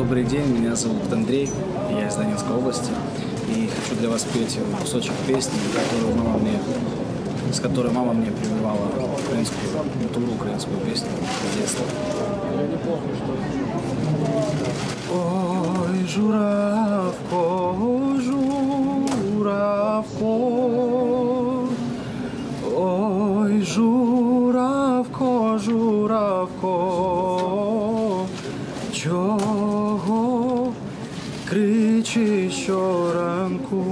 Добрый день, меня зовут Андрей, я из Донецкой области. И хочу для вас спеть кусочек песни, которую мама мне, с которой мама мне прививала украинскую культуру, украинскую песню с детства. Ой, журавко, журавко, ой, журавко, журавко, чого кричиш щоранку?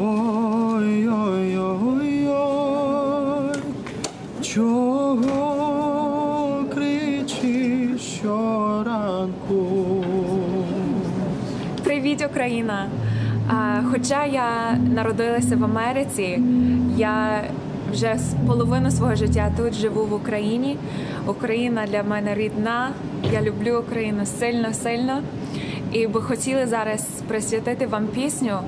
Ой, ой, ой, ой, чого кричиш щоранку? Привіт, Україна! Хоча я народилася в Америці, я вже половину свого життя тут живу в Україні. Україна для мене рідна. Я люблю Україну сильно, сильно. І би хотіли зараз присвятити вам пісню.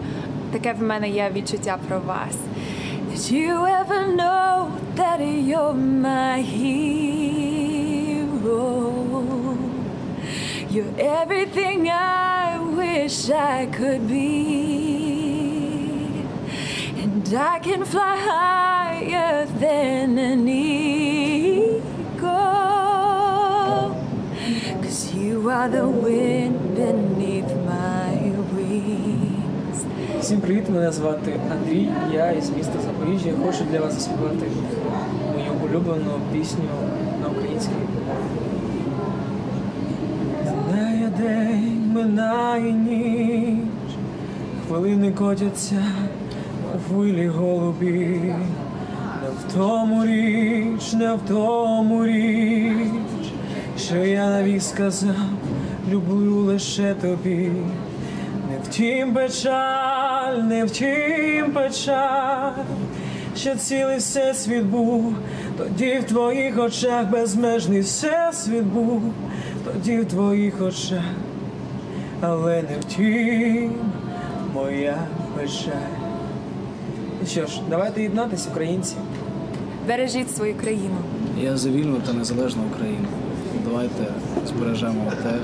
Таке в мене є відчуття про вас. Did you ever know that you're my hero? You're everything I wish I could be. And I can fly higher than an eagle. Cause you are the wind beneath my wings. Всім привіт, мене звати Андрій, я із міста Запоріжжя. Хочу для вас заспівати мою улюблену пісню на українській. Минає день, минає ніч, хвилини котяться хвилі голубі. Не в тому річ, не в тому річ, що я навік сказав, люблю лише тобі. Не втім печаль, не втім печаль, що цілий всесвіт був, тоді в твоїх очах безмежний всесвіт був, тоді в твоїх очах, але не втім моя печаль. Що ж, давайте єднатися, українці. Бережіть свою країну. Я за вільну та незалежну Україну. Давайте збережемо те,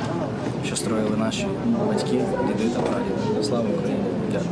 що строїли наші батьки, діди та прадіди. Слава Україні! Дякую.